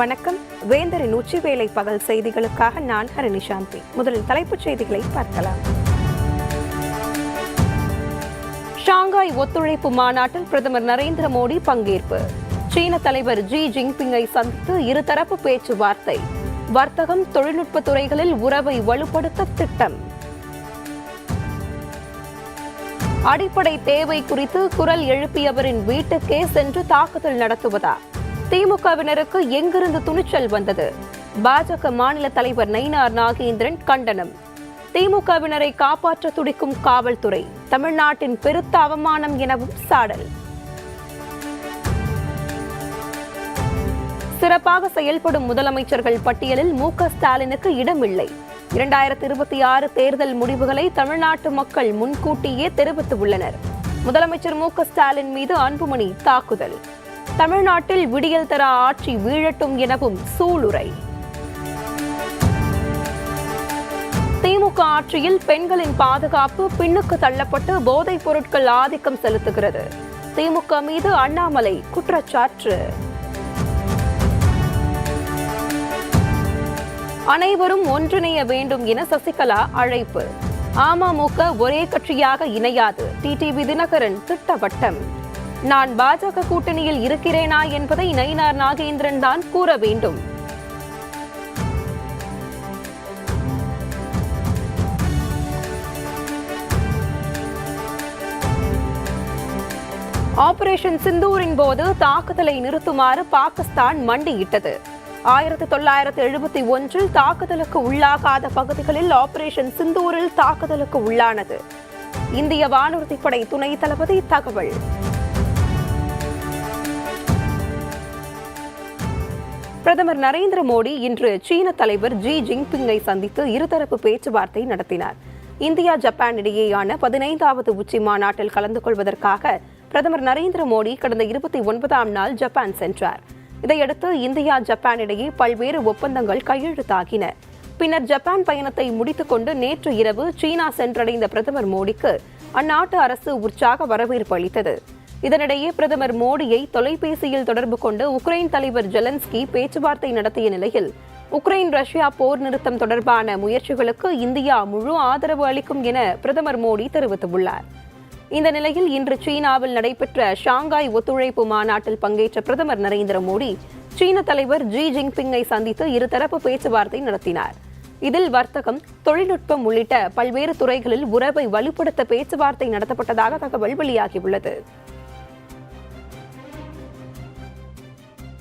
வணக்கம். வேந்தரின் உச்சிவேளை பகல் செய்திகளுக்காக நான் ஹரணி சாந்தி முதலில் தலைப்புச் செய்திகளை பார்க்கலாம். ஷாங்காய் ஒத்துழைப்பு மாநாட்டில் பிரதமர் நரேந்திர மோடி பங்கேற்பு. சீன தலைவர் ஜி ஜின்பிங்கை சந்தித்து இருதரப்பு பேச்சுவார்த்தை. வர்த்தகம் தொழில்நுட்ப துறைகளில் உறவை வலுப்படுத்த திட்டம். அடிப்படை தேவை குறித்து குரல் எழுப்பியவரின் வீட்டுக்கே சென்று தாக்குதல் நடத்துவதா? திமுகவினருக்கு எங்கிருந்து துணிச்சல் வந்தது? பாஜக மாநில தலைவர் நயினார் நாகேந்திரன் கண்டனம். திமுகவினரை காப்பாற்ற துடிக்கும் காவல்துறை தமிழ்நாட்டின் பெருத்த அவமானம் எனவும் சாடல். சிறப்பாக செயல்படும் முதலமைச்சர்கள் பட்டியலில் மு க ஸ்டாலினுக்கு இடமில்லை. இரண்டாயிரத்தி இருபத்தி ஆறு தேர்தல் முடிவுகளை தமிழ்நாட்டு மக்கள் முன்கூட்டியே தெரிவித்துள்ளனர். முதலமைச்சர் மு க ஸ்டாலின் மீது அன்புமணி தாக்குதல். தமிழ்நாட்டில் விடியல் தர ஆட்சி வீழட்டும் எனவும் சூளுரை. திமுக ஆட்சியில் பெண்களின் பாதுகாப்பு பின்னுக்கு தள்ளப்பட்டு போதைப் பொருட்கள் ஆதிக்கம் செலுத்துகிறது. திமுக மீது அண்ணாமலை குற்றச்சாட்டு அனைவரும் ஒன்றிணைய வேண்டும் என சசிகலா அழைப்பு. அமமுக ஒரே கட்சியாக இணையாது. டிடிவி தினகரன் திட்டவட்டம். நான் பாஜக கூட்டணியில் இருக்கிறேனா என்பதை நயினார் நாகேந்திரன் தான் கூற வேண்டும். ஆபரேஷன் சிந்தூரின் போது தாக்குதலை நிறுத்துமாறு பாகிஸ்தான் மண்டியிட்டது. ஆயிரத்தி தொள்ளாயிரத்தி எழுபத்தி ஒன்றில் தாக்குதலுக்கு உள்ளாகாத பகுதிகளில் ஆபரேஷன் சிந்தூரில் தாக்குதலுக்கு உள்ளானது. இந்திய வானூர்திப்படை துணை தளபதி தகவல். பிரதமர் நரேந்திர மோடி இன்று சீன தலைவர் ஜி ஜின்பிங்கை சந்தித்து இருதரப்பு பேச்சுவார்த்தை நடத்தினார். இந்தியா ஜப்பான் இடையேயான பதினைந்தாவது உச்சி மாநாட்டில் கலந்து கொள்வதற்காக பிரதமர் நரேந்திர மோடி கடந்த இருபத்தி ஒன்பதாம் நாள் ஜப்பான் சென்றார். இதையடுத்து இந்தியா ஜப்பான் இடையே பல்வேறு ஒப்பந்தங்கள் கையெழுத்தாகின. பின்னர் ஜப்பான் பயணத்தை முடித்துக்கொண்டு நேற்று இரவு சீனா சென்றடைந்த பிரதமர் மோடிக்கு அந்நாட்டு அரசு உற்சாக வரவேற்பு அளித்தது. இதனிடையே பிரதமர் மோடியை தொலைபேசியில் தொடர்பு கொண்டு உக்ரைன் தலைவர் ஜெலன்ஸ்கி பேச்சுவார்த்தை நடத்திய நிலையில் உக்ரைன் ரஷ்யா போர் நிறுத்தம் தொடர்பான முயற்சிகளுக்கு இந்தியா முழு ஆதரவு அளிக்கும் என பிரதமர் மோடி தெரிவித்துள்ளார். இந்த நிலையில் இன்று சீனாவில் நடைபெற்ற ஷாங்காய் ஒத்துழைப்பு மாநாட்டில் பங்கேற்ற பிரதமர் நரேந்திர மோடி சீன தலைவர் ஜி ஜின்பிங்கை சந்தித்து இருதரப்பு பேச்சுவார்த்தை நடத்தினார். இதில் வர்த்தகம் தொழில்நுட்பம் உள்ளிட்ட பல்வேறு துறைகளில் உறவை வலுப்படுத்த பேச்சுவார்த்தை நடத்தப்பட்டதாக தகவல் வெளியாகியுள்ளது.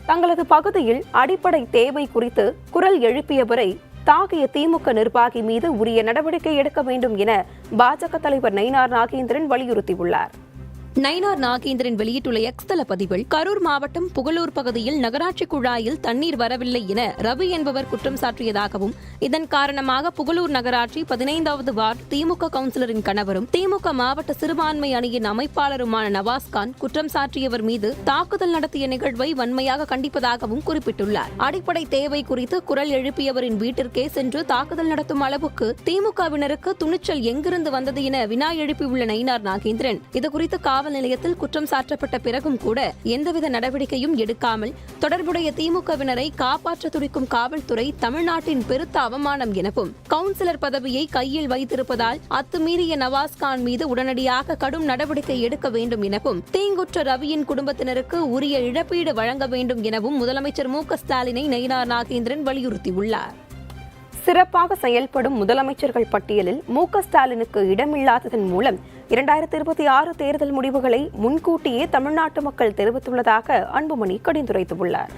தங்களது பகுதியில் அடிப்படை தேவை குறித்து குரல் எழுப்பியவரை தாக்கிய திமுக நிர்வாகி மீது உரிய நடவடிக்கை எடுக்க வேண்டும் என பாஜக தலைவர் நயினார் நாகேந்திரன் வலியுறுத்தியுள்ளார். நயினார் நாகேந்திரன் வெளியிட்டுள்ள எக்ஸ்தல பதிவில் கரூர் மாவட்டம் புகழூர் பகுதியில் நகராட்சி குழாயில் தண்ணீர் வரவில்லை என ரவி என்பவர் குற்றம் சாட்டியதாகவும் இதன் காரணமாக புகழூர் நகராட்சி பதினைந்தாவது வார்டு திமுக கவுன்சிலரின் கணவரும் திமுக மாவட்ட சிறுபான்மை அணியின் அமைப்பாளருமான நவாஸ்கான் குற்றம் சாட்டியவர் மீது தாக்குதல் நடத்திய நிகழ்வை வன்மையாக கண்டிப்பதாகவும் குறிப்பிட்டுள்ளார். அடிப்படை தேவை குறித்து குரல் எழுப்பியவரின் வீட்டிற்கே சென்று தாக்குதல் நடத்தும் அளவுக்கு திமுகவினருக்கு துணிச்சல் எங்கிருந்து வந்தது என வினா எழுப்பியுள்ள நயினார் நாகேந்திரன் இதுகுறித்து காவல் நிலையத்தில் குற்றம் சாட்டப்பட்ட பிறகும் கூட எந்தவித நடவடிக்கையும் எடுக்காமல் தொடர்புடைய திமுகவினரை காப்பாற்ற துடிக்கும் காவல்துறை தமிழ்நாட்டின் பெருத்த அவமானம் எனவும் கவுன்சிலர் பதவியை கையில் வைத்திருப்பதால் அத்துமீறிய நவாஸ்கான் மீது உடனடியாக கடும் நடவடிக்கை எடுக்க வேண்டும் எனவும் தீங்குற்ற ரவியின் குடும்பத்தினருக்கு உரிய இழப்பீடு வழங்க வேண்டும் எனவும் முதலமைச்சர் மு க ஸ்டாலினை நயினார் நாகேந்திரன் வலியுறுத்தியுள்ளார். சிறப்பாக செயல்படும் முதலமைச்சர்கள் பட்டியலில் மு க ஸ்டாலினுக்கு இடமில்லாததன் மூலம் இரண்டாயிரத்தி இருபத்தி ஆறு தேர்தல் முடிவுகளை முன்கூட்டியே தமிழ்நாட்டு மக்கள் தெரிவித்துள்ளதாக அன்புமணி கடிந்துரைத்துள்ளார்.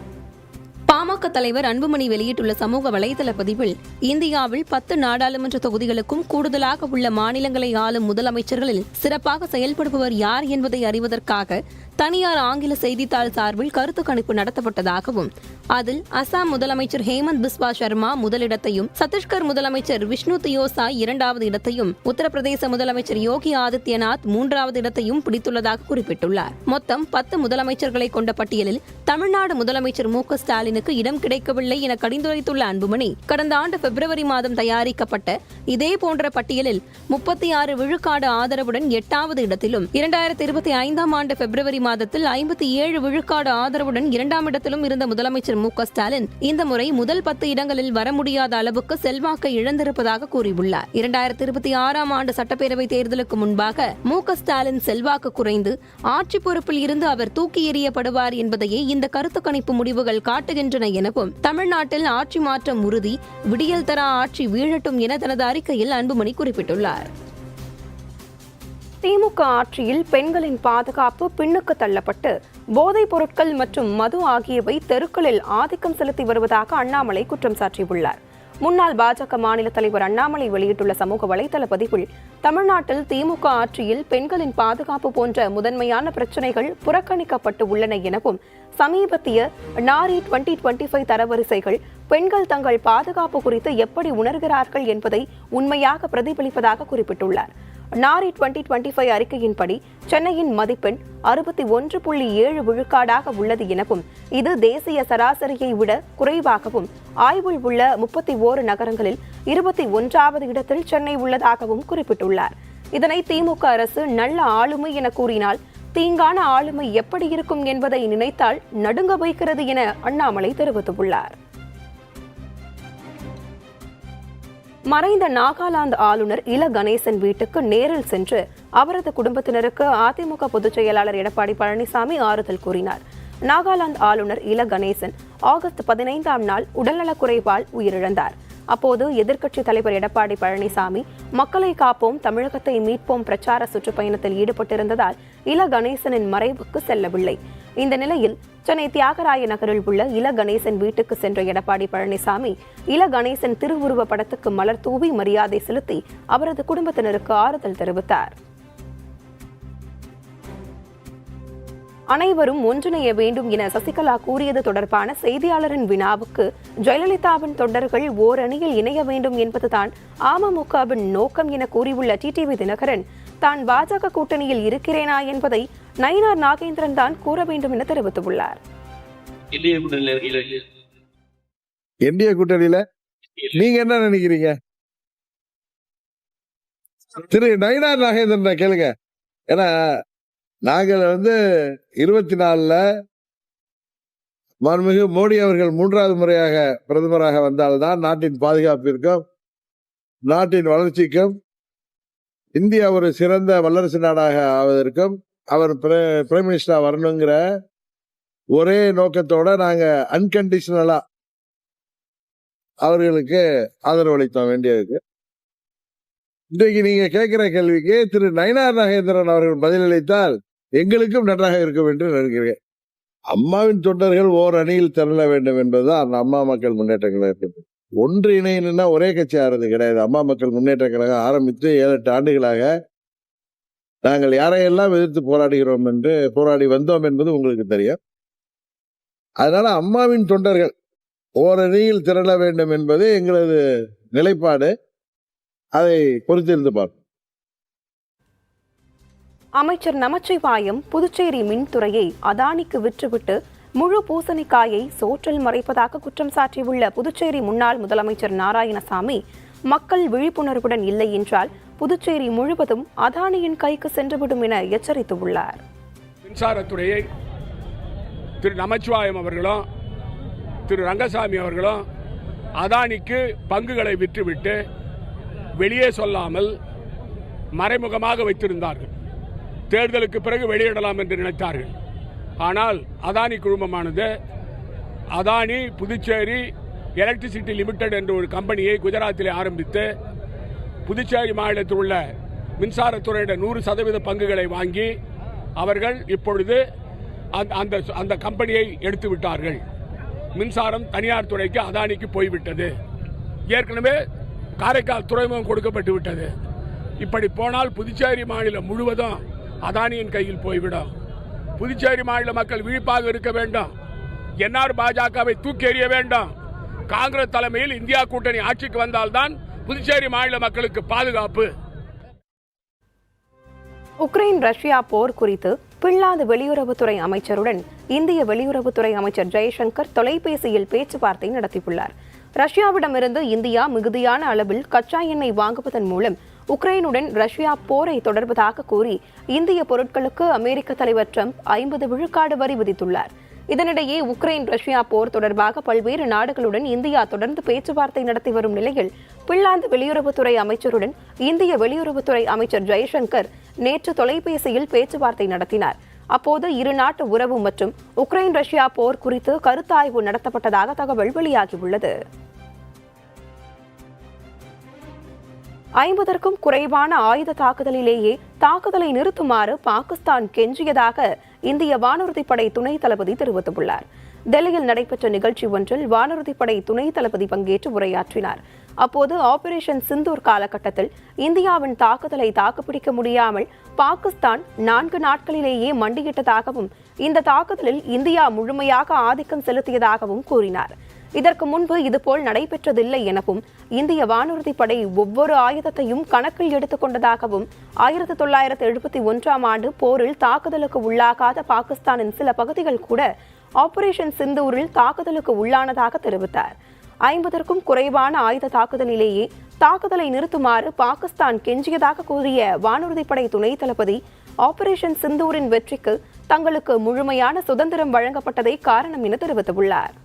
பாமக தலைவர் அன்புமணி வெளியிட்டுள்ள சமூக வலைதள பதிவில் இந்தியாவில் பத்து நாடாளுமன்ற தொகுதிகளுக்கும் கூடுதலாக உள்ள மாநிலங்களை ஆளும் முதலமைச்சர்களில் சிறப்பாக செயல்படுபவர் யார் என்பதை அறிவதற்காக தனியார் ஆங்கில செய்தித்தாள் சார்பில் கருத்து கணிப்பு நடத்தப்பட்டதாகவும் அதில் அசாம் முதலமைச்சர் ஹேமந்த் பிஸ்வா சர்மா முதலிடத்தையும் சத்தீஸ்கர் முதலமைச்சர் விஷ்ணு தியோசா இரண்டாவது இடத்தையும் உத்தரப்பிரதேச முதலமைச்சர் யோகி ஆதித்யநாத் மூன்றாவது இடத்தையும் பிடித்துள்ளதாக குறிப்பிட்டுள்ளார். மொத்தம் பத்து முதலமைச்சர்களை கொண்ட பட்டியலில் தமிழ்நாடு முதலமைச்சர் மு க ஸ்டாலினுக்கு இடம் கிடைக்கவில்லை என கடிந்துரைத்துள்ள அன்புமணி கடந்த ஆண்டு பிப்ரவரி மாதம் தயாரிக்கப்பட்ட இதே போன்ற பட்டியலில் முப்பத்தி ஆறு விழுக்காடு ஆதரவுடன் எட்டாவது இடத்திலும் இரண்டாயிரத்தி இருபத்தி ஐந்தாம் ஆண்டு பிப்ரவரி மாதத்தில் ஐம்பத்தி ஏழு விழுக்காடு ஆதரவுடன் இரண்டாம் இடத்திலும் இருந்த முதலமைச்சர் மு ஸ்டாலின் இந்த முறை முதல் பத்து இடங்களில் வர முடியாத அளவுக்கு செல்வாக்கை இழந்திருப்பதாக கூறியுள்ளார். இரண்டாயிரத்தி இருபத்தி ஆறாம் ஆண்டு சட்டப்பேரவை தேர்தலுக்கு முன்பாக மு ஸ்டாலின் செல்வாக்கு குறைந்து ஆட்சி பொறுப்பில் இருந்து அவர் தூக்கி எறியப்படுவார் என்பதையே இந்த கருத்து கணிப்பு முடிவுகள் காட்டுகின்றன எனவும் தமிழ்நாட்டில் ஆட்சி மாற்றம் உறுதி விடியல் தரா ஆட்சி வீழட்டும் என தனது அறிக்கையில் அன்புமணி குறிப்பிட்டுள்ளார். திமுக ஆட்சியில் பெண்களின் பாதுகாப்பு பின்னுக்கு தள்ளப்பட்டு போதைப் பொருட்கள் மற்றும் மது ஆகியவை தெருக்களில் ஆதிக்கம் செலுத்தி வருவதாக அண்ணாமலை குற்றம் சாட்டியுள்ளார் முன்னாள் பாஜக மாநில தலைவர் அண்ணாமலை வெளியிட்டுள்ள சமூக வலைதள பதிவில் தமிழ்நாட்டில் திமுக ஆட்சியில் பெண்களின் பாதுகாப்பு போன்ற முதன்மையான பிரச்சினைகள் புறக்கணிக்கப்பட்டு உள்ளன எனவும் சமீபத்திய நாரி டுவெண்டி டுவெண்டி ஃபைவ் தரவரிசைகள் பெண்கள் தங்கள் பாதுகாப்பு குறித்து எப்படி உணர்கிறார்கள் என்பதை உண்மையாக பிரதிபலிப்பதாக குறிப்பிட்டுள்ளார். நாரி டுவெண்டி டுவெண்டி ஃபைவ் அறிக்கையின்படி சென்னையின் மதிப்பெண் அறுபத்தி ஒன்று புள்ளி ஏழு விழுக்காடாக உள்ளது எனவும் இது தேசிய சராசரியை விட குறைவாகவும் ஆய்வில் உள்ள முப்பத்தி ஓரு நகரங்களில் இருபத்தி ஒன்றாவது இடத்தில் சென்னை உள்ளதாகவும் குறிப்பிட்டுள்ளார். இதனை திமுக அரசு நல்ல ஆளுமை என கூறினால் தீங்கான ஆளுமை எப்படி இருக்கும் என்பதை நினைத்தால் நடுங்க வைக்கிறது என அண்ணாமலை தெரிவித்துள்ளார். மறைந்த நாகாலாந்து ஆளுநர் இல கணேசன் வீட்டுக்கு நேரில் சென்று அவரது குடும்பத்தினருக்கு அதிமுக பொதுச் செயலாளர் எடப்பாடி பழனிசாமி ஆறுதல் கூறினார். நாகாலாந்து ஆளுநர் இல கணேசன் ஆகஸ்ட் பதினைந்தாம் நாள் உடல்நலக் குறைவால் உயிரிழந்தார். அப்போது எதிர்க்கட்சித் தலைவர் எடப்பாடி பழனிசாமி மக்களை காப்போம் தமிழகத்தை மீட்போம் பிரச்சார சுற்றுப்பயணத்தில் ஈடுபட்டிருந்ததால் இல கணேசனின் மறைவுக்கு செல்லவில்லை. இந்த நிலையில் சென்னை தியாகராய நகரில் உள்ள இல கணேசன் வீட்டுக்கு சென்ற எடப்பாடி பழனிசாமி இல கணேசன் திருவுருவ படத்துக்கு மலர் தூவி மரியாதை செலுத்தி அவரது குடும்பத்தினருக்கு ஆறுதல் தெரிவித்தார். அனைவரும் ஒன்றிணைய வேண்டும் என சசிகலா கூறியது தொடர்பான செய்தியாளரின் வினாவுக்கு ஜெயலலிதாவின் தொண்டர்கள் ஓரணியில் இணைய வேண்டும் என்பதுதான் அமமுகவின் நோக்கம் என கூறியுள்ள டிடிவி தினகரன். தான் பாஜக கூட்டணியில் இருக்கிறேனா என்பதை நயினார் நாகேந்திரன் தான் கூற வேண்டும் என தெரிவித்துள்ளார். இந்திய கூட்டணியில என்டிஏ கூட்டணியில? நீங்க என்ன நினைக்கிறீங்க? திரு நயினார் நாகேந்திரன் கேளுங்க. ஏன்னா நாங்கள் வந்து இருபத்தி நாலில் மன்மிகு மோடி அவர்கள் மூன்றாவது முறையாக பிரதமராக வந்தால்தான் நாட்டின் பாதுகாப்பிற்கும் நாட்டின் வளர்ச்சிக்கும் இந்தியா ஒரு சிறந்த வல்லரசு நாடாக ஆவதற்கும் அவர் பிரைம் மினிஸ்டராக வரணுங்கிற ஒரே நோக்கத்தோட நாங்கள் அன்கண்டிஷனலாக அவர்களுக்கு ஆதரவளித்தோம் அளிக்க வேண்டியிருக்கு இன்றைக்கு நீங்க கேட்கிற கேள்விக்கு திரு நயனார் நாகேந்திரன் அவர்கள் பதிலளித்தால் எங்களுக்கும் நன்றாக இருக்கும் என்று நினைக்கிறேன். அம்மாவின் தொண்டர்கள் ஓர் அணியில் திரள வேண்டும் என்பதுதான் அந்த அம்மா மக்கள் முன்னேற்ற கழகம் ஒன்று இணையினா ஒரே கட்சி ஆறது கிடையாது. அம்மா மக்கள் முன்னேற்ற கழகம் ஆரம்பித்து ஏழு எட்டு ஆண்டுகளாக நாங்கள் யாரையெல்லாம் எதிர்த்து போராடுகிறோம் என்று போராடி வந்தோம் என்பது உங்களுக்கு தெரியும். அதனால அம்மாவின் தொண்டர்கள் ஓரணியில் திரள வேண்டும் என்பது எங்களது நிலைப்பாடு. அதை பொறுத்திருந்து பார்ப்போம். அமைச்சர் நமச்சிவாயம் புதுச்சேரி மின்துறையை அதானிக்கு விற்றுவிட்டு முழு பூசணிக்காயை சோற்றில் மறைப்பதாக குற்றம் சாட்டியுள்ள புதுச்சேரி முன்னாள் முதலமைச்சர் நாராயணசாமி மக்கள் விழிப்புணர்வுடன் இல்லை என்றால் புதுச்சேரி முழுவதும் அதானியின் கைக்கு சென்றுவிடும் என எச்சரித்துள்ளார். மின்சாரத்துறையை திரு நமச்சிவாயம் அவர்களும் திரு ரங்கசாமி அவர்களும் அதானிக்கு பங்குகளை விற்றுவிட்டு வெளியே சொல்லாமல் மறைமுகமாக வைத்திருந்தார்கள். தேர்தலுக்கு பிறகு வெளியிடலாம் என்று நினைத்தார்கள். ஆனால் அதானி குழுமமானது அதானி புதுச்சேரி எலக்ட்ரிசிட்டி லிமிடெட் என்ற ஒரு கம்பெனியை குஜராத்தில் ஆரம்பித்து புதுச்சேரி மாநிலத்தில் உள்ள மின்சாரத்துறையிட நூறு சதவீத பங்குகளை வாங்கி அவர்கள் இப்பொழுது அந்த- அந்த அந்த கம்பெனியை எடுத்து விட்டார்கள். மின்சாரம் தனியார் துறைக்கு அதானிக்கு போய்விட்டது. ஏற்கனவே காரைக்கால் துறைமுகம் கொடுக்கப்பட்டு விட்டது. இப்படி போனால் புதுச்சேரி மாநிலம் முழுவதும் அதானியின் கையில் போய்விடும். புதுச்சேரி மாநில மக்கள் விழிப்பாக இருக்க வேண்டும். என்ஆர் பாஜகவை தூக்கி எறிய வேண்டும். காங்கிரஸ் தலைமையில் இந்தியா கூட்டணி ஆட்சிக்கு வந்தால்தான் புதுச்சேரி மாநில மக்களுக்கு பாதுகாப்பு. உக்ரைன் ரஷ்யா போர் குறித்து பின்லாந்து வெளியுறவுத்துறை அமைச்சருடன் இந்திய வெளியுறவுத்துறை அமைச்சர் ஜெய்சங்கர் தொலைபேசியில் பேச்சுவார்த்தை நடத்தியுள்ளார். ரஷ்யாவிடமிருந்து இந்தியா மிகுதியான அளவில் கச்சா எண்ணெய் வாங்குவதன் மூலம் உக்ரைனுடன் ரஷ்யா போரை தொடர்வதாக கூறி இந்திய பொருட்களுக்கு அமெரிக்க தலைவர் ட்ரம்ப் ஐம்பது விழுக்காடு வரி விதித்துள்ளார். இதனிடையே உக்ரைன் ரஷ்யா போர் தொடர்பாக பல்வேறு நாடுகளுடன் இந்தியா தொடர்ந்து பேச்சுவார்த்தை நடத்தி வரும் நிலையில் பின்லாந்து வெளியுறவுத்துறை அமைச்சருடன் இந்திய வெளியுறவுத்துறை அமைச்சர் ஜெய்சங்கர் நேற்று தொலைபேசியில் பேச்சுவார்த்தை நடத்தினார். அப்போது இரு நாட்டு உறவு மற்றும் உக்ரைன் ரஷ்யா போர் குறித்து கருத்தாய்வு நடத்தப்பட்டதாக தகவல் வெளியாகியுள்ளது. ஐம்பதற்கும் குறைவான ஆயுத தாக்குதலிலேயே தாக்குதலை நிறுத்துமாறு பாகிஸ்தான் கெஞ்சியதாக இந்திய வானூர்திப்படை துணை தளபதி தெரிவித்துள்ளார். டெல்லியில் நடைபெற்ற நிகழ்ச்சி ஒன்றில் வானூர்திப்படை துணை தளபதி பங்கேற்று உரையாற்றினார். அப்போது ஆபரேஷன் சிந்தூர் காலகட்டத்தில் இந்தியாவின் தாக்குதலை தாக்குப்பிடிக்க முடியாமல் பாகிஸ்தான் நான்கு நாட்களிலேயே மண்டியிட்டதாகவும் இந்த தாக்குதலில் இந்தியா முழுமையாக ஆதிக்கம் செலுத்தியதாகவும் கூறினார். இதற்கு முன்பு இதுபோல் நடைபெற்றதில்லை எனவும் இந்திய வானூர்தி படை ஒவ்வொரு ஆயுதத்தையும் கணக்கில் எடுத்துக்கொண்டதாகவும் ஆயிரத்தி தொள்ளாயிரத்து எழுபத்தி ஒன்றாம் ஆண்டு போரில் தாக்குதலுக்கு உள்ளாகாத பாகிஸ்தானின் சில பகுதிகள் கூட ஆபரேஷன் சிந்தூரில் தாக்குதலுக்கு உள்ளானதாக தெரிவித்தார். ஐம்பதற்கும் குறைவான ஆயுத தாக்குதலிலேயே தாக்குதலை நிறுத்துமாறு பாகிஸ்தான் கெஞ்சியதாக கூறிய வானூர்திப்படை துணை தளபதி ஆபரேஷன் சிந்தூரின் வெற்றிக்கு தங்களுக்கு முழுமையான சுதந்திரம் வழங்கப்பட்டதே காரணம் என தெரிவித்துள்ளார்.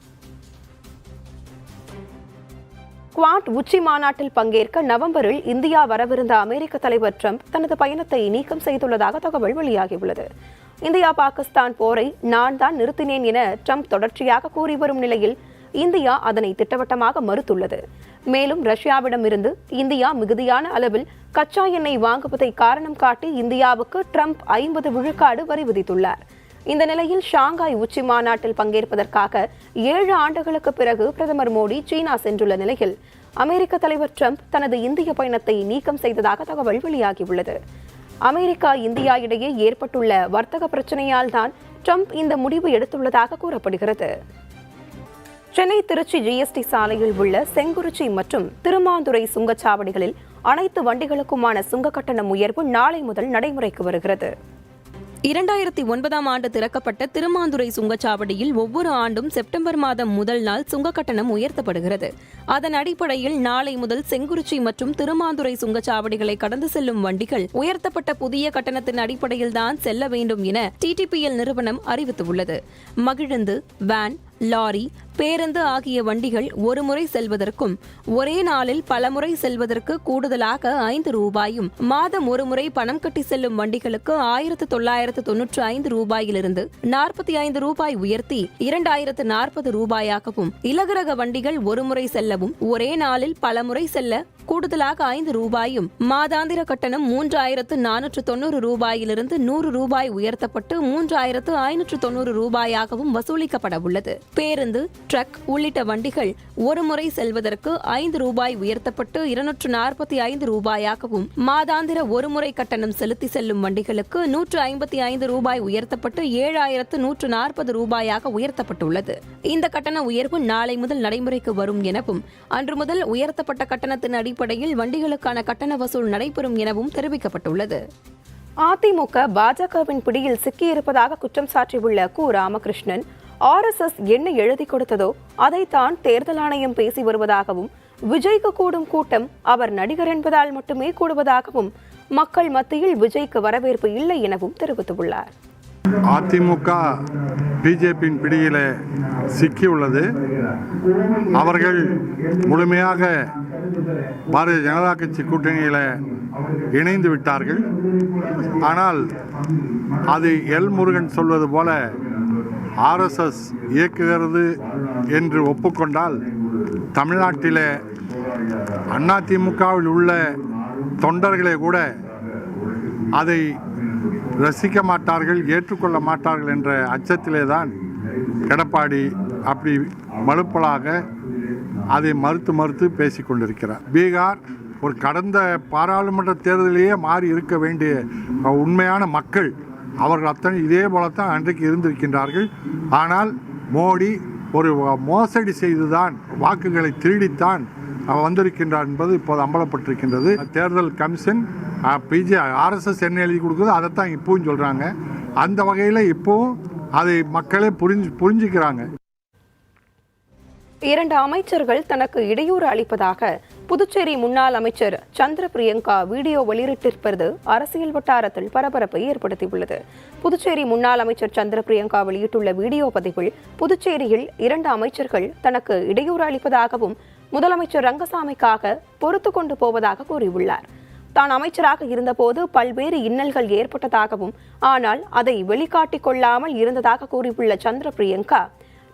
குவாட் உச்சி மாநாட்டில் பங்கேற்க நவம்பரில் இந்தியா வரவிருந்த அமெரிக்க தலைவர் ட்ரம்ப் தனது பயணத்தை நீக்கம் செய்துள்ளதாக தகவல் வெளியாகியுள்ளது. இந்தியா பாகிஸ்தான் போரை நான் தான் நிறுத்தினேன் என ட்ரம்ப் தொடர்ச்சியாக கூறி வரும் நிலையில் இந்தியா அதனை திட்டவட்டமாக மறுத்துள்ளது. மேலும் ரஷ்யாவிடமிருந்து இந்தியா மிகுதியான அளவில் கச்சா எண்ணெய் வாங்குவதை காரணம் காட்டி இந்தியாவுக்கு ட்ரம்ப் ஐம்பது விழுக்காடு வரி விதித்துள்ளார். இந்த நிலையில் ஷாங்காய் உச்சி மாநாட்டில் பங்கேற்பதற்காக ஏழு ஆண்டுகளுக்கு பிறகு பிரதமர் மோடி சீனா சென்றுள்ள நிலையில் அமெரிக்க தலைவர் ட்ரம்ப் தனது இந்திய பயணத்தை நீக்கம் செய்ததாக தகவல் வெளியாகியுள்ளது. அமெரிக்கா இந்தியா இடையே ஏற்பட்டுள்ள வர்த்தக பிரச்சனையால் தான் ட்ரம்ப் இந்த முடிவு எடுத்துள்ளதாக கூறப்படுகிறது. சென்னை திருச்சி ஜிஎஸ்டி சாலையில் உள்ள செங்குறிச்சி மற்றும் திருமாந்துறை சுங்கச்சாவடிகளில் அனைத்து வண்டிகளுக்குமான சுங்க கட்டணம் உயர்வு நாளை முதல் நடைமுறைக்கு வருகிறது. இரண்டாயிரத்தி ஒன்பதாம் ஆண்டு திறக்கப்பட்ட திருமாந்துறை சுங்கச்சாவடியில் ஒவ்வொரு ஆண்டும் செப்டம்பர் மாதம் முதல் நாள் சுங்க கட்டணம் உயர்த்தப்படுகிறது. அதன் அடிப்படையில் நாளை முதல் செங்குறிச்சி மற்றும் திருமாந்துறை சுங்கச்சாவடிகளை கடந்து செல்லும் வண்டிகள் உயர்த்தப்பட்ட புதிய கட்டணத்தின் அடிப்படையில் தான் செல்ல வேண்டும் என டிடிபிஎல் நிறுவனம் அறிவித்துள்ளது. மகிழுந்து வேன் லாரி பேருந்து ஆகிய வண்டிகள் ஒருமுறை செல்வதற்கும் ஒரே நாளில் பலமுறை செல்வதற்கு கூடுதலாக ஐந்து ரூபாயும் மாதம் ஒருமுறை பணம் கட்டி செல்லும் வண்டிகளுக்கு ஆயிரத்து தொள்ளாயிரத்து தொன்னூற்று ஐந்து ரூபாயிலிருந்து நாற்பத்தி ஐந்து ரூபாய் உயர்த்தி இரண்டாயிரத்து நாற்பது ரூபாயாகவும் இலகுரக வண்டிகள் ஒருமுறை செல்லவும் ஒரே நாளில் பலமுறை செல்ல கூடுதலாக ஐந்து ரூபாயும் மாதாந்திர கட்டணம் மூன்றாயிரத்து நானூற்று தொண்ணூறு ரூபாயிலிருந்து நூறு ரூபாய் உயர்த்தப்பட்டு மூன்றாயிரத்து ஐநூற்று தொண்ணூறு ரூபாயாகவும் வசூலிக்கப்பட உள்ளது பேருந்து ட்ரக் உள்ளிட்ட வண்டிகள் ஒரு முறை செல்வதற்கு ஐந்து ரூபாய் உயர்த்தப்பட்டு இருநூற்று நாற்பத்தி ஐந்து ரூபாயாகவும் மாதாந்திர ஒருமுறை கட்டணம் செலுத்தி செல்லும் வண்டிகளுக்கு நூற்று ஐம்பத்தி ஐந்து ரூபாய் உயர்த்தப்பட்டு ஏழாயிரத்து நூற்று நாற்பது ரூபாயாக உயர்த்தப்பட்டுள்ளது. இந்த கட்டண உயர்வு நாளை முதல் நடைமுறைக்கு வரும் எனவும் அன்று முதல் உயர்த்தப்பட்ட கட்டணத்தின் அடிப்படையில் வண்டிகளுக்கான கட்டண வசூல் நடைபெறும் எனவும் தெரிவிக்கப்பட்டுள்ளது. அதிமுக பாஜகவின் பிடியில் சிக்கியிருப்பதாக குற்றம் சாட்டியுள்ள கு. ராமகிருஷ்ணன் ஆர்எஸ்எஸ் என்ன எழுதி கொடுத்ததோ அதைத்தான் தேர்தல் ஆணையம் பேசி வருவதாகவும் விஜய்க்கு கூடும் கூட்டம் அவர் நடிகர் என்பதால் மட்டுமே கூடுவதாகவும் மக்கள் மத்தியில் விஜய்க்கு வரவேற்பு இல்லை எனவும் தெரிவித்துள்ளார். அதிமுக பிஜேபியின் பிடியில் சிக்கியுள்ளது. அவர்கள் முழுமையாக பாரதிய ஜனதா கட்சி கூட்டணியில் இணைந்து விட்டார்கள். ஆனால் அது எல் முருகன் சொல்வது போல ஆர்எஸ்எஸ் இயக்குகிறது என்று ஒப்புக்கொண்டால் தமிழ்நாட்டிலே அதிமுகவில் உள்ள தொண்டர்களே கூட அதை ரசிக்க மாட்டார்கள் ஏற்றுக்கொள்ள மாட்டார்கள் என்ற அச்சத்திலே தான் எடப்பாடி அப்படி மழுப்பலாக அதை மறுத்து மறுத்து பேசி கொண்டிருக்கிறார். பீகார் ஒரு கடந்த பாராளுமன்ற தேர்தலிலேயே மாறி இருக்க வேண்டிய உண்மையான மக்கள் அவர்கள் அத்தனை இதே போலத்தான் அன்றைக்கு இருந்திருக்கின்றார்கள். ஆனால் மோடி ஒரு மோசடி செய்துதான் வாக்குகளை திருடித்தான் வந்திருக்கின்றார் என்பது இப்போது அம்பலப்பட்டிருக்கின்றது. தேர்தல் கமிஷன் பிஜே ஆர்எஸ்எஸ் என்ன எழுதி கொடுக்குதோ அதைத்தான் இப்பவும் சொல்கிறாங்க அந்த வகையில் இப்போவும் அதை மக்களே புரிஞ்சு புரிஞ்சுக்கிறாங்க. இரண்டு அமைச்சர்கள் தனக்கு இடையூறு அளிப்பதாக புதுச்சேரி முன்னாள் அமைச்சர் சந்திர பிரியங்கா வீடியோ வெளியிட்டிருப்பது அரசியல் வட்டாரத்தில் பரபரப்பை ஏற்படுத்தியுள்ளது. புதுச்சேரி முன்னாள் அமைச்சர் சந்திர பிரியங்கா வெளியிட்டுள்ள வீடியோ பதிவில் புதுச்சேரியில் இரண்டு அமைச்சர்கள் தனக்கு இடையூறு அளிப்பதாகவும் முதலமைச்சர் ரங்கசாமிக்காக பொறுத்து கொண்டு போவதாக கூறியுள்ளார். தான் அமைச்சராக இருந்தபோது பல்வேறு இன்னல்கள் ஏற்பட்டதாகவும் ஆனால் அதை வெளிக்காட்டிக் கொள்ளாமல் இருந்ததாக கூறியுள்ள சந்திர பிரியங்கா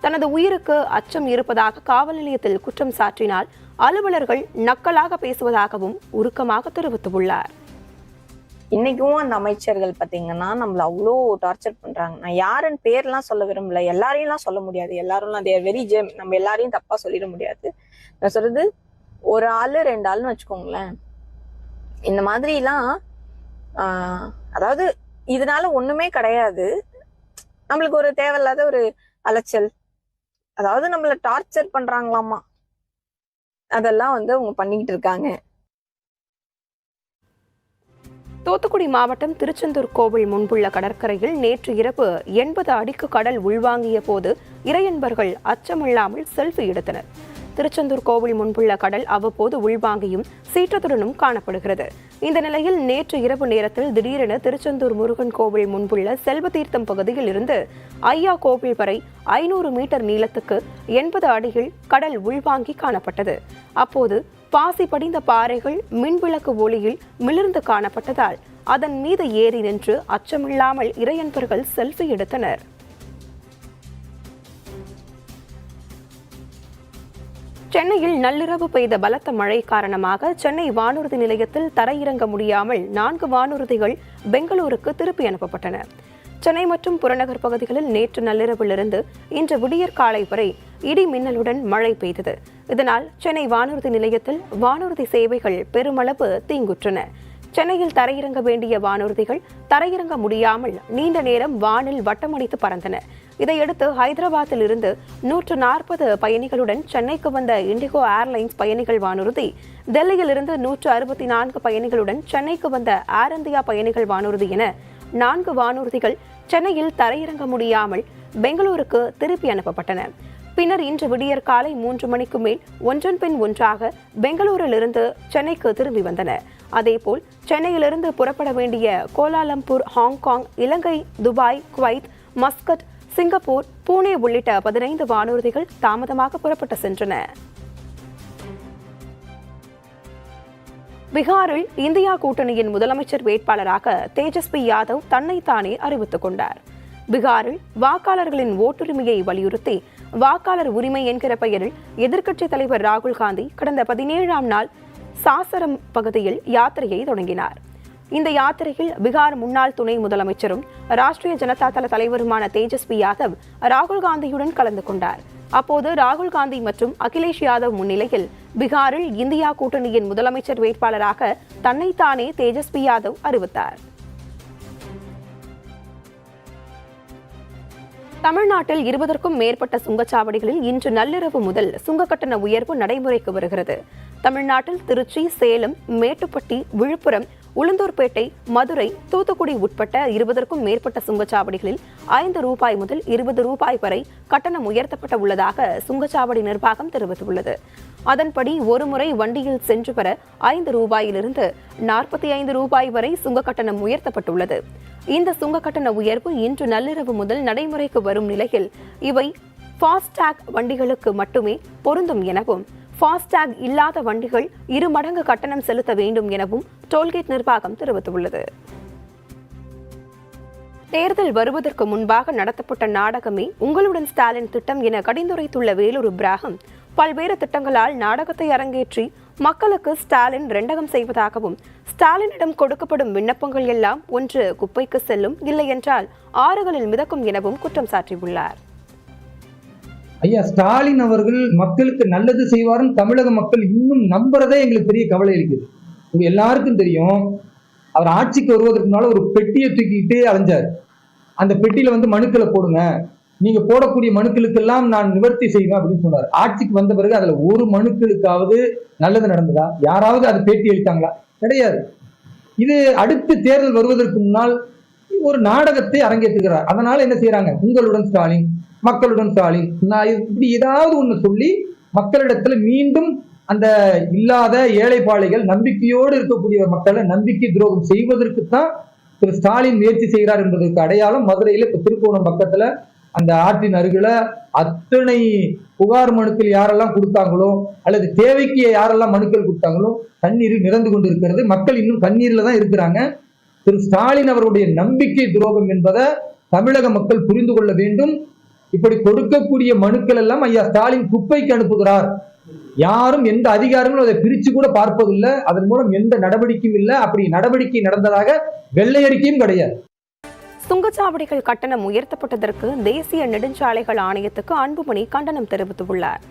தனது உயிருக்கு அச்சம் இருப்பதாக காவல் நிலையத்தில் குற்றம் சாட்டினால் அலுவலர்கள் நக்கலாக பேசுவதாகவும் உருக்கமாக தெரிவித்துள்ளார். இன்னைக்கும் அந்த அமைச்சர்கள் பார்த்தீங்கன்னா நம்மளை அவ்வளோ டார்ச்சர் பண்றாங்க. நான் யாருன்னு பேர்லாம் சொல்ல விரும்பல. எல்லாரையும்லாம் சொல்ல முடியாது. எல்லாரும் தேர் வெரி ஜெம் நம்ம எல்லாரையும் தப்பா சொல்லிட முடியாது. நான் சொல்றது ஒரு ஆளு ரெண்டு ஆளுன்னு வச்சுக்கோங்களேன். இந்த மாதிரிலாம் அதாவது இதனால ஒண்ணுமே கிடையாது. நம்மளுக்கு ஒரு தேவையில்லாத ஒரு அலைச்சல் அதாவது நம்மள டார்ச்சர் பண்றாங்களாமா? அதெல்லாம் வந்து அவங்க பண்ணிக்கிட்டு இருக்காங்க. தூத்துக்குடி மாவட்டம் திருச்செந்தூர் கோவில் முன்புள்ள கடற்கரையில் நேற்று இரவு எண்பது அடிக்கு கடல் உள்வாங்கிய போது இறையன்பர்கள் அச்சமில்லாமல் செல்ஃபி எடுத்தனர். திருச்செந்தூர் கோவில் முன்புள்ள கடல் அவ்வப்போது உள்வாங்கியும் சீற்றத்துடனும் காணப்படுகிறது. இந்த நிலையில் நேற்று இரவு நேரத்தில் திடீரென திருச்செந்தூர் முருகன் கோவில் முன்புள்ள செல்வதீர்த்தம் பகுதியில் இருந்து ஐயா கோவில் வரை ஐநூறு மீட்டர் நீளத்துக்கு எண்பது அடியில் கடல் உள்வாங்கி காணப்பட்டது. அப்போது பாசி படிந்த பாறைகள் மின்விளக்கு ஒளியில் மிளிர்ந்து காணப்பட்டதால் அதன் மீது ஏறி நின்று அச்சமில்லாமல் இறையன்பர்கள் செல்ஃபி எடுத்தனர். சென்னையில் நள்ளிரவு பெய்த பலத்த மழை காரணமாக சென்னை வானூர்தி நிலையத்தில் தரையிறங்க முடியாமல் நான்கு வானூர்திகள் பெங்களூருக்கு திருப்பி அனுப்பப்பட்டன. சென்னை மற்றும் புறநகர் பகுதிகளில் நேற்று நள்ளிரவிலிருந்து இன்று விடியற் காலை வரை இடி மின்னலுடன் மழை பெய்தது. இதனால் சென்னை வானூர்தி நிலையத்தில் வானூர்தி சேவைகள் பெருமளவு தீங்குற்றன. சென்னையில் தரையிறங்க வேண்டிய வானூர்திகள் தரையிறங்க முடியாமல் நீண்ட நேரம் வானில் வட்டமடித்து பறந்தன. இதையடுத்து ஹைதராபாத்தில் இருந்து நூற்று நாற்பது பயணிகளுடன் சென்னைக்கு வந்த இண்டிகோ ஏர்லைன்ஸ் பயணிகள் வானூர்தி டெல்லியிலிருந்து நூற்று அறுபத்தி நான்கு பயணிகளுடன் சென்னைக்கு வந்த ஏர் இந்தியா பயணிகள் வானூர்தி என நான்கு வானூர்திகள் சென்னையில் தரையிறங்க முடியாமல் பெங்களூருக்கு திருப்பி அனுப்பப்பட்டன. பின்னர் இன்று விடியற் காலை மூன்று மணிக்கு மேல் ஒன்றன் பின் ஒன்றாக பெங்களூரிலிருந்து சென்னைக்கு திரும்பி வந்தன. அதேபோல் சென்னையிலிருந்து புறப்பட வேண்டிய Kuala Lumpur Hong Kong Ilangai Dubai Kuwait Muscat Singapore Pune உள்ளிட்ட பதினைந்து வானூர்திகள் தாமதமாக புறப்பட்டு சென்றன. பீகாரில் இந்தியா கூட்டணியின் முதலமைச்சர் வேட்பாளராக தேஜஸ்வி யாதவ் தன்னைத்தானே அறிவித்துக் கொண்டார். பீகாரில் வாக்காளர்களின் ஓட்டுரிமையை வலியுறுத்தி வாக்காளர் உரிமை என்கிற பெயரில் எதிர்க்கட்சித் தலைவர் ராகுல் காந்தி கடந்த பதினேழாம் நாள் சாசரம் பகுதியில் யாத்திரையை தொடங்கினார். இந்த யாத்திரையில் பீகார் முன்னாள் துணை முதலமைச்சரும் ராஷ்டிரிய ஜனதா தள தலைவருமான தேஜஸ்வி யாதவ் ராகுல் காந்தியுடன் கலந்து கொண்டார். அப்போது ராகுல் காந்தி மற்றும் அகிலேஷ் யாதவ் முன்னிலையில் பீகாரில் இந்தியா கூட்டணியின் முதலமைச்சர் வேட்பாளராக தன்னைத்தானே தேஜஸ்வி யாதவ் அறிவித்தார். தமிழ்நாட்டில் இருபதற்கும் மேற்பட்ட சுங்கச்சாவடிகளில் இன்று நள்ளிரவு முதல் சுங்க கட்டண உயர்வு நடைமுறைக்கு வருகிறது. தமிழ்நாட்டில் திருச்சி சேலம் மேட்டுப்பட்டி விழுப்புரம் உளுந்தூர்பேட்டை மதுரை தூத்துக்குடி உட்பட்ட இருபதற்கும் மேற்பட்ட சுங்கச்சாவடிகளில் ஐந்து ரூபாய் முதல் இருபது ரூபாய் வரை கட்டணம் உயர்த்தப்பட்ட உள்ளதாக சுங்கச்சாவடி நிர்வாகம் தெரிவித்துள்ளது. அதன்படி ஒருமுறை வண்டியில் சென்று பெற ஐந்து ரூபாயிலிருந்து நாற்பத்தி ஐந்து ரூபாய் வரை சுங்க கட்டணம் உயர்த்தப்பட்டுள்ளது. இந்த சுங்க கட்டண உயர்வு இன்று நள்ளிரவு முதல் நடைமுறைக்கு வரும் நிலையில் இவை ஃபாஸ்டாக் வண்டிகளுக்கு மட்டுமே பொருந்தும் எனவும் ஃபாஸ்டாக் இல்லாத வண்டிகள் இரு மடங்கு கட்டணம் செலுத்த வேண்டும் எனவும் டோல்கேட் நிர்வாகம் தெரிவித்துள்ளது. தேர்தல் வருவதற்கு முன்பாக நடத்தப்பட்ட நாடகமே உங்களுடன் ஸ்டாலின் திட்டம் என கடிந்துரைத்துள்ள வேலூர் இப்ராஹிம் பல்வேறு திட்டங்களால் நாடகத்தை அரங்கேற்றி மக்களுக்கு ஸ்டாலின் ரெண்டகம் செய்வதாகவும் ஸ்டாலினிடம் கொடுக்கப்படும் விண்ணப்பங்கள் எல்லாம் ஒன்று குப்பைக்கு செல்லும் இல்லையென்றால் ஆறுகளில் மிதக்கும் எனவும் குற்றம் சாட்டியுள்ளார். ஐயா ஸ்டாலின் அவர்கள் மக்களுக்கு நல்லது செய்வாரும் தமிழக மக்கள் இன்னும் நம்புறதே எங்களுக்கு பெரிய கவலை இருக்குது உங்க எல்லாருக்கும் தெரியும் அவர் ஆட்சிக்கு வருவதற்கு முன்னால ஒரு பெட்டியை தூக்கிட்டு அலைஞ்சார். அந்த பெட்டியில வந்து மனுக்களை போடுங்க. நீங்க போடக்கூடிய மனுக்களுக்கெல்லாம் நான் நிவர்த்தி செய்வேன் அப்படின்னு சொன்னார். ஆட்சிக்கு வந்த பிறகு அதுல ஒரு மனுக்களுக்காவது நல்லது நடந்ததா? யாராவது அது பேட்டி அளித்தாங்களா? கிடையாது. இது அடுத்து தேர்தல் வருவதற்கு முன்னால் ஒரு நாடகத்தை அரங்கேற்றுகிறார். அதனால என்ன செய்யறாங்க உங்களுடன் ஸ்டாலின் மக்களுடன் ஸ்டாலின் நான் இப்படி ஏதாவது ஒன்று சொல்லி மக்களிடத்துல மீண்டும் அந்த இல்லாத ஏழைப்பாளைகள் நம்பிக்கையோடு இருக்கக்கூடிய மக்களை நம்பிக்கை துரோகம் செய்வதற்கு தான் திரு ஸ்டாலின் முயற்சி செய்கிறார் என்பதற்கு அடையாளம் மதுரையில் இப்போ திருப்பூணம் பக்கத்தில் அந்த ஆற்றின் அருகில அத்தனை புகார் மனுக்கள் யாரெல்லாம் கொடுத்தாங்களோ அல்லது தேவைக்கு யாரெல்லாம் மனுக்கள் கொடுத்தாங்களோ தண்ணீர் நிறந்து கொண்டு இருக்கிறது மக்கள் இன்னும் கண்ணீரில் தான் இருக்கிறாங்க. திரு ஸ்டாலின் அவருடைய நம்பிக்கை துரோகம் என்பதை தமிழக மக்கள் புரிந்து கொள்ள வேண்டும். இப்படி கொடுக்கக்கூடிய மனுக்கள் எல்லாம் ஐயா ஸ்டாலின் குப்பைக்கு அனுப்புகிறார். யாரும் எந்த அதிகாரங்களும் அதை பிரிச்சு கூட பார்ப்பதில்லை. அதன் மூலம் எந்த நடவடிக்கையும் இல்லை. அப்படி நடவடிக்கை நடந்ததாக வெள்ளை அறிக்கையும் கிடையாது. சுங்கச்சாவடிகள் கட்டணம் உயர்த்தப்பட்டதற்கு தேசிய நெடுஞ்சாலைகள் ஆணையத்துக்கு அன்புமணி கண்டனம் தெரிவித்துள்ளார்.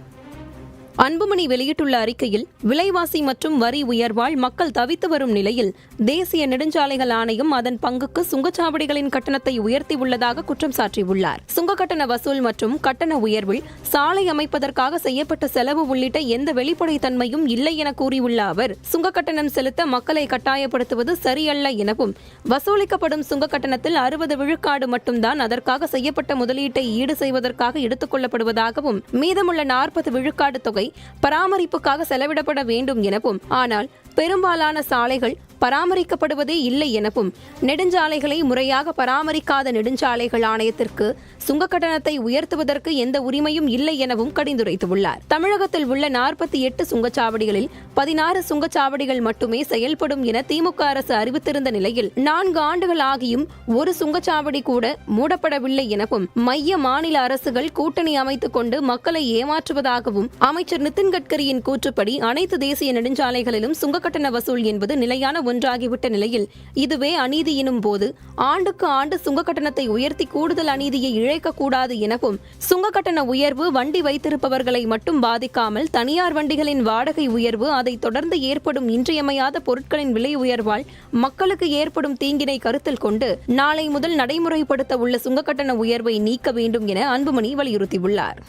அன்புமணி வெளியிட்டுள்ள அறிக்கையில் விலைவாசி மற்றும் வரி உயர்வால் மக்கள் தவித்து வரும் நிலையில் தேசிய நெடுஞ்சாலைகள் ஆணையம் அதன் பங்குக்கு சுங்கச்சாவடிகளின் கட்டணத்தை உயர்த்தியுள்ளதாக குற்றம் சாட்டியுள்ளார் சுங்க கட்டண வசூல் மற்றும் கட்டண உயர்வில் சாலை அமைப்பதற்காக செய்யப்பட்ட செலவு உள்ளிட்ட எந்த வெளிப்படைத்தன்மையும் இல்லை என கூறியுள்ள அவர் சுங்க கட்டணம் செலுத்த மக்களை கட்டாயப்படுத்துவது சரியல்ல எனவும் வசூலிக்கப்படும் சுங்க கட்டணத்தில் அறுபது விழுக்காடு மட்டும்தான் அதற்காக செய்யப்பட்ட முதலீட்டை ஈடு செய்வதற்காக எடுத்துக் கொள்ளப்படுவதாகவும் மீதமுள்ள நாற்பது விழுக்காடு தொகை பராமரிப்புக்காக செலவிடப்பட வேண்டும் எனவும் ஆனால் பெரும்பாலான சாலைகள் பராமரிக்கப்படுவதே இல்லை எனவும் நெடுஞ்சாலைகளை முறையாக பராமரிக்காத நெடுஞ்சாலைகள் ஆணையத்திற்கு சுங்க கட்டணத்தை உயர்த்துவதற்கு எந்த உரிமையும் இல்லை எனவும் கடிந்துரைத்துள்ளார். தமிழகத்தில் உள்ள நாற்பத்தி எட்டு சுங்கச்சாவடிகளில் பதினாறு சுங்கச்சாவடிகள் மட்டுமே செயல்படும் என திமுக அரசு அறிவித்திருந்த நிலையில் நான்கு ஆண்டுகள் ஆகியும் ஒரு சுங்கச்சாவடி கூட மூடப்படவில்லை எனவும் மைய மாநில அரசுகள் கூட்டணி அமைத்துக் கொண்டு மக்களை ஏமாற்றுவதாகவும் அமைச்சர் நிதின் கட்கரியின் கூற்றுப்படி அனைத்து தேசிய நெடுஞ்சாலைகளிலும் சுங்க கட்டண வசூல் என்பது நிலையான ஒன்றாகிவிட்ட நிலையில் இதுவே அநீதி எனும் போது ஆண்டுக்கு ஆண்டு சுங்க கட்டணத்தை உயர்த்தி கூடுதல் அநீதியை இழைக்கக்கூடாது எனவும் சுங்க கட்டண உயர்வு வண்டி வைத்திருப்பவர்களை மட்டும் பாதிக்காமல் தனியார் வண்டிகளின் வாடகை உயர்வு அதைத் தொடர்ந்து ஏற்படும் இன்றியமையாத பொருட்களின் விலை உயர்வால் மக்களுக்கு ஏற்படும் தீங்கினை கருத்தில் கொண்டு நாளை முதல் நடைமுறைப்படுத்த உள்ள சுங்க கட்டண உயர்வை நீக்க வேண்டும் என அன்புமணி வலியுறுத்தியுள்ளார்.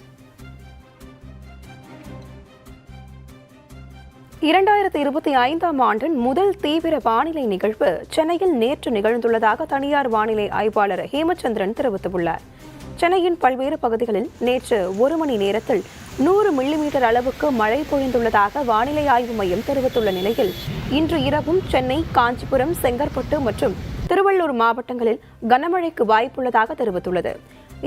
இரண்டாயிரத்தி இருபத்தி ஐந்தாம் ஆண்டின் முதல் தீவிர வானிலை நிகழ்வு சென்னையில் நேற்று நிகழ்ந்துள்ளதாக தனியார் வானிலை ஆய்வாளர் ஹேமச்சந்திரன் தெரிவித்துள்ளார். சென்னையின் பல்வேறு பகுதிகளில் நேற்று ஒரு மணி நேரத்தில் நூறு மில்லிமீட்டர் அளவுக்கு மழை பொழிந்துள்ளதாக வானிலை ஆய்வு மையம் தெரிவித்துள்ள நிலையில் இன்று இரவும் சென்னை காஞ்சிபுரம் செங்கற்பட்டு மற்றும் திருவள்ளூர் மாவட்டங்களில் கனமழைக்கு வாய்ப்புள்ளதாக தெரிவித்துள்ளது.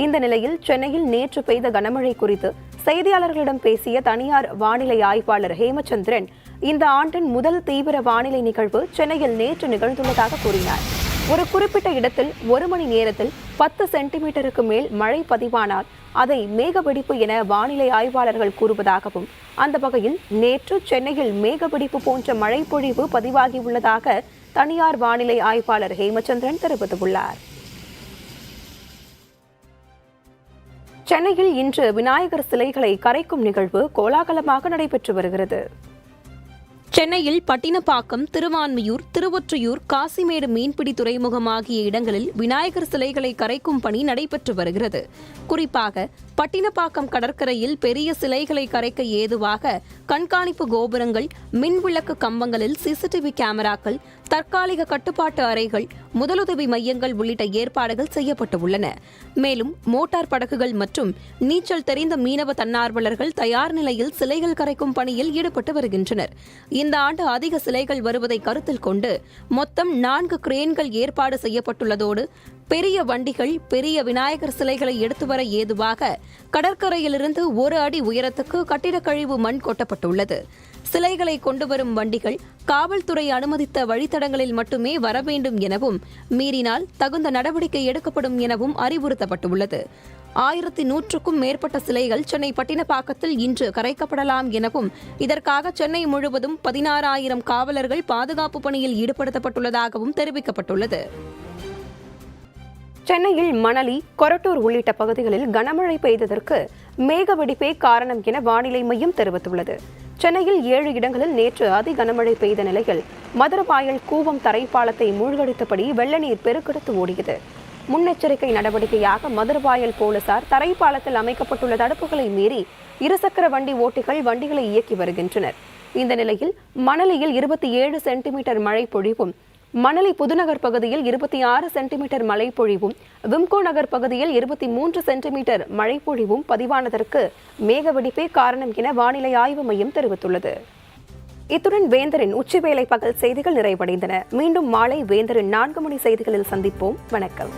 இந்த நிலையில் சென்னையில் நேற்று பெய்த கனமழை குறித்து செய்தியாளர்களிடம் பேசிய தனியார் வானிலை ஆய்வாளர் ஹேமச்சந்திரன் இந்த ஆண்டின் முதல் தீவிர வானிலை நிகழ்வு சென்னையில் நேற்று நிகழ்ந்துள்ளதாக கூறினார். ஒரு குறிப்பிட்ட இடத்தில் ஒரு மணி நேரத்தில் பத்து சென்டிமீட்டருக்கு மேல் மழை பதிவானால் அதை மேகவெடிப்பு என வானிலை ஆய்வாளர்கள் கூறுவதாகவும் அந்த வகையில் நேற்று சென்னையில் மேகவெடிப்பு போன்ற மழை பொழிவு பதிவாகியுள்ளதாக தனியார் வானிலை ஆய்வாளர் ஹேமச்சந்திரன் தெரிவித்துள்ளார். சென்னையில் இன்று விநாயகர் சிலைகளை கரைக்கும் நிகழ்வு கோலாகலமாக நடைபெற்று வருகிறது. சென்னையில் பட்டினப்பாக்கம் திருவான்மியூர் திருவொற்றியூர் காசிமேடு மீன்பிடி துறைமுகம் ஆகிய இடங்களில் விநாயகர் சிலைகளை கரைக்கும் பணி நடைபெற்று வருகிறது. குறிப்பாக பட்டினப்பாக்கம் கடற்கரையில் பெரிய சிலைகளை கரைக்க ஏதுவாக கண்காணிப்பு கோபுரங்கள் மின்விளக்கு கம்பங்களில் சிசிடிவி கேமராக்கள் தற்காலிக கட்டுப்பாட்டு அறைகள் முதலுதவி மையங்கள் உள்ளிட்ட ஏற்பாடுகள் செய்யப்பட்டுள்ளன மேலும் மோட்டார் படகுகள் மற்றும் நீச்சல் தெரிந்த மீனவ தன்னார்வலர்கள் தயார் நிலையில் சிலைகள் கரைக்கும் பணியில் ஈடுபட்டு வருகின்றனர். இந்த ஆண்டு அதிக சிலைகள் வருவதை கருத்தில் கொண்டு மொத்தம் நான்கு கிரேன்கள் ஏற்பாடு செய்யப்பட்டுள்ளதோடு பெரிய வண்டிகள் பெரிய விநாயகர் சிலைகளை எடுத்து வர ஏதுவாக கடற்கரையிலிருந்து ஒரு அடி உயரத்துக்கு கட்டிடக் கழிவு மண் கொட்டப்பட்டுள்ளது. சிலைகளை கொண்டு வரும் வண்டிகள் காவல்துறை அனுமதித்த வழித்தடங்களில் மட்டுமே வர வேண்டும் எனவும் மீறினால் தகுந்த நடவடிக்கை எடுக்கப்படும் எனவும் அறிவுறுத்தப்பட்டுள்ளது. ஆயிரத்தி நூற்றுக்கும் மேற்பட்ட சிலைகள் சென்னை பட்டினப்பாக்கத்தில் இன்று கரைக்கப்படலாம் எனவும் இதற்காக சென்னை முழுவதும் பதினாறாயிரம் காவலர்கள் பாதுகாப்பு பணியில் ஈடுபடுத்தப்பட்டுள்ளதாகவும் தெரிவிக்கப்பட்டுள்ளது. சென்னையில் மணலி கொரட்டூர் உள்ளிட்ட பகுதிகளில் கனமழை பெய்ததற்கு மேகவெடிப்பே காரணம் என வானிலை மையம் தெரிவித்துள்ளது. சென்னையில் ஏழு இடங்களில் நேற்று அதி கனமழை பெய்த நிலையில் மதுரவாயல் கூவம் தரைப்பாலத்தை மூழ்கடித்தபடி வெள்ள நீர் பெருக்கெடுத்து ஓடியது. முன்னெச்சரிக்கை நடவடிக்கையாக மதுரவாயல் போலீசார் தரைப்பாலத்தில் அமைக்கப்பட்டுள்ள தடுப்புகளை மீறி இருசக்கர வண்டி ஓட்டிகள் வண்டிகளை இயக்கி வருகின்றனர். இந்த நிலையில் மணலியில் இருபத்தி ஏழு சென்டிமீட்டர் மழை பொழிவும் மணலி புதுநகர் பகுதியில் இருபத்தி ஆறு சென்டிமீட்டர் மழை பொழிவும் விம்கோ நகர் பகுதியில் இருபத்தி மூன்று சென்டிமீட்டர் மழை பொழிவும் பதிவானதற்கு மேகவெடிப்பே காரணம் என வானிலை ஆய்வு மையம் தெரிவித்துள்ளது. இத்துடன் வேந்தரின் உச்சிவேளை பகல் செய்திகள் நிறைவடைந்தன. மீண்டும் மாலை வேந்தரின் நான்கு மணி செய்திகளில் சந்திப்போம். வணக்கம்.